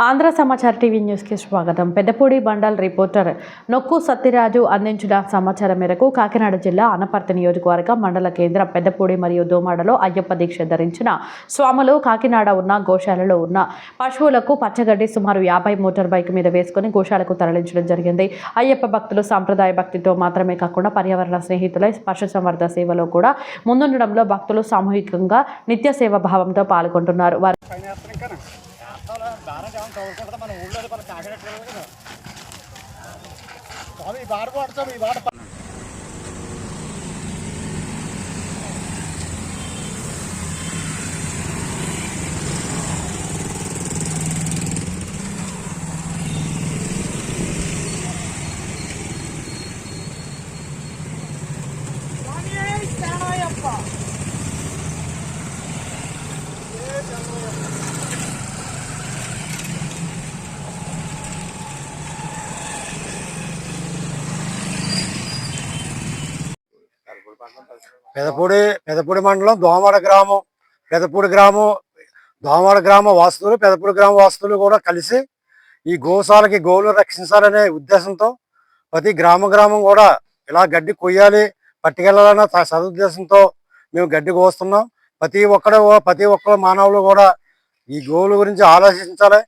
ఆంధ్ర సమాచార టీవీ న్యూస్కి స్వాగతం. పెద్దపూడి బండల్ రిపోర్టర్ నొక్కు సత్యరాజు అందించిన సమాచారం మేరకు కాకినాడ జిల్లా అనపర్తి నియోజకవర్గం మండల కేంద్రం పెద్దపూడి మరియు దోమాడలో అయ్యప్ప దీక్ష ధరించిన స్వాములు కాకినాడ ఉన్న గోశాలలో ఉన్న పశువులకు పచ్చగడ్డి సుమారు యాభై మోటార్ బైక్ మీద వేసుకుని గోశాలకు తరలించడం జరిగింది. అయ్యప్ప భక్తులు సాంప్రదాయ భక్తితో మాత్రమే కాకుండా పర్యావరణ స్నేహితులై పశుసంవర్ధ సేవలో కూడా ముందుండడంలో భక్తులు సామూహికంగా నిత్య సేవ భావంతో పాల్గొంటున్నారు. వారు కాకినట్టు కదా. స్వామి ఈ బాట పడతాం ఈ బాట పెదపూడి పెదపూడి మండలం దోమడ గ్రామం. పెదపూడి గ్రామం దోమడ గ్రామ వాస్తులు పెదపూడి గ్రామ వాస్తులు కూడా కలిసి ఈ గోశాలకి గోవులు రక్షించాలనే ఉద్దేశంతో ప్రతి గ్రామ గ్రామం కూడా ఇలా గడ్డి కొయ్యాలి పట్టుకెళ్ళాలన్న సదుద్దేశంతో మేము గడ్డి కోస్తున్నాం. ప్రతి ఒక్కడు ప్రతి ఒక్కరు మానవులు కూడా ఈ గోవుల గురించి ఆలోచించాలి.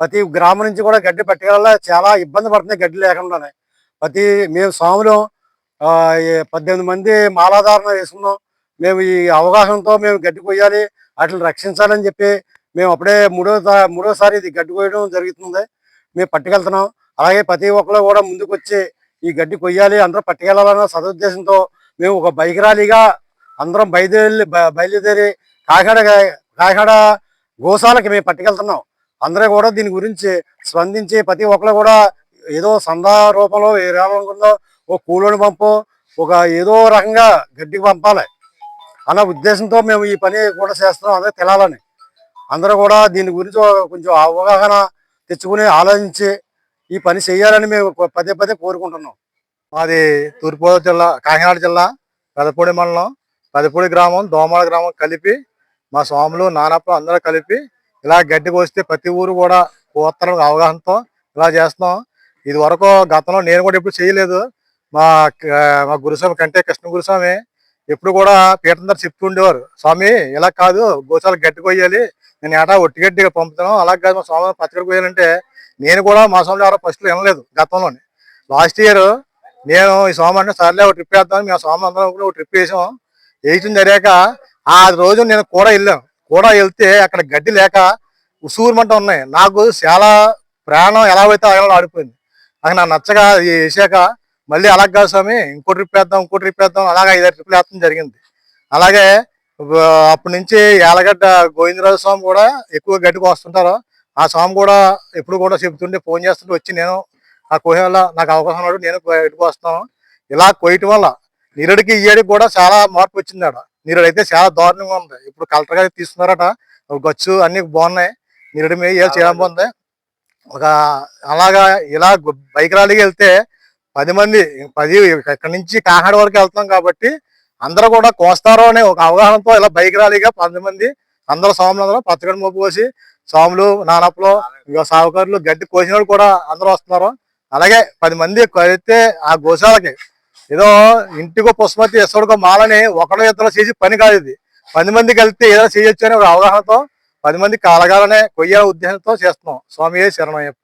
ప్రతి గ్రామం నుంచి కూడా గడ్డి పట్టుకెళ్ళాలి. చాలా ఇబ్బంది పడుతుంది గడ్డి లేకుండానే. ప్రతి మేము స్వాములు పద్దెనిమిది మంది మాలాధారణ వేసుకున్నాం. మేము ఈ అవగాహనతో మేము గడ్డి కొయ్యాలి వాటిని రక్షించాలని చెప్పి మేము అప్పుడే మూడో మూడోసారి ఇది గడ్డి కొయ్యడం జరుగుతుంది. మేము పట్టుకెళ్తున్నాం. అలాగే ప్రతి ఒక్కరు కూడా ముందుకు వచ్చి ఈ గడ్డి కొయ్యాలి అందరూ పట్టుకెళ్ళాలన్న సదుద్దేశంతో మేము ఒక బైక్ ర్యాలీగా అందరం బయలుదేరి బ- బయలుదేరి కాకినాడ కాకినాడ గోశాలకి మేము పట్టుకెళ్తున్నాం. అందరూ కూడా దీని గురించి స్పందించి ప్రతి ఒక్కరు కూడా ఏదో సందా రూపంలో వేయాలనుకుందో ఓ కూలోని పంపు ఒక ఏదో రకంగా గడ్డికి పంపాలి అన్న ఉద్దేశంతో మేము ఈ పని కూడా చేస్తున్నాం అదే తెలాలని. అందరూ కూడా దీని గురించి కొంచెం అవగాహన తెచ్చుకుని ఆలోచించి ఈ పని చేయాలని మేము పదే పదే కోరుకుంటున్నాం. మాది తూర్పుగోదావరి జిల్లా కాకినాడ జిల్లా పెదపూడి మండలం పెదపూడి గ్రామం దోమల గ్రామం కలిపి మా స్వాములు నానప్ప అందరూ కలిపి ఇలా గడ్డి కోస్తే ప్రతి ఊరు కూడా కోత్తరం అవగాహనతో ఇలా చేస్తున్నాం. ఇది వరకు గతంలో నేను కూడా ఎప్పుడు చేయలేదు. మా మా గురుస్వామి కంటే కృష్ణ గురుస్వామి ఎప్పుడు కూడా పీఠం దగ్గర చెప్తుండేవారు స్వామి ఇలా కాదు గోశాల గడ్డి కొయ్యాలి. నేను ఏటా ఒట్టి గడ్డిగా పంపుతాను. అలా కాదు మా స్వామి పచ్చడి కొయ్యాలంటే నేను కూడా మా స్వామి ఎవరో ఫస్ట్ వినలేదు గతంలోనే. లాస్ట్ ఇయర్ నేను ఈ స్వామి అంటే సర్లే ఒక ట్రిప్ వేద్దాం. మేము స్వామి అందరం కూడా ఒక ట్రిప్ వేసాం. వేయటం జరిగాక ఆ రోజు నేను కూడా వెళ్ళాను కూడా వెళ్తే అక్కడ గడ్డి లేక ఉసూరుమంట ఉన్నాయి. నాకు చాలా ప్రాణం ఎలా అయితే అలా ఆడిపోయింది. నాకు నాకు నచ్చగా వేసాక మళ్ళీ అలాగ కాదు స్వామి ఇంకో ట్రిప్ వేద్దాం ఇంకో ట్రిప్ వేద్దాం అలాగే ఐదారు ట్రిప్లు వేస్తాం జరిగింది. అలాగే అప్పటి నుంచి యాలగడ్డ గోవిందరాజు స్వామి కూడా ఎక్కువ గడ్డికి వస్తుంటారు. ఆ స్వామి కూడా ఎప్పుడు కూడా చెబుతుంటే ఫోన్ చేస్తుంటే వచ్చి నేను ఆ కోయ వల్ల నాకు అవకాశం ఉన్నాడు నేను గడ్డికి వస్తాను. ఇలా కోయటం వల్ల నిరుడికి ఇయ్యడికి కూడా చాలా మార్పు వచ్చింది అక్కడ నిరుడు అయితే చాలా దారుణంగా ఉంది. ఇప్పుడు కలెక్టర్ గారు తీసుకున్నారట ఒక గచ్చు అన్ని బాగున్నాయి. నిరుడి మీద ఇయ్యాలి చాలా బాగుంది. ఒక అలాగా ఇలా బైక్ ర్యాలీకి వెళ్తే పది మంది పది ఇక్కడ నుంచి కాకినాడ వరకు వెళ్తాం కాబట్టి అందరూ కూడా కోస్తారో అనే ఒక అవగాహనతో ఇలా బైక్ ర్యాలీగా పది మంది అందరూ స్వాములు అందరూ పచ్చగడి మోపు కోసి స్వాములు నానప్పలు ఇంకా సాగుకారులు గడ్డి కోసిన వాళ్ళు కూడా అందరూ వస్తున్నారు. అలాగే పది మంది అయితే ఆ గోశాలకి ఏదో ఇంటికో పుష్పతి ఎసడుకో మాలని ఒకడో ఇద్దరు చేసి పని కాదు ఇది. పది మందికి వెళ్తే ఏదో చేయొచ్చు అనే ఒక అవగాహనతో పది మంది కాలగాలనే కొయ్యాల ఉద్దేశంతో చేస్తున్నాం. స్వామి శరణయ్యప్ప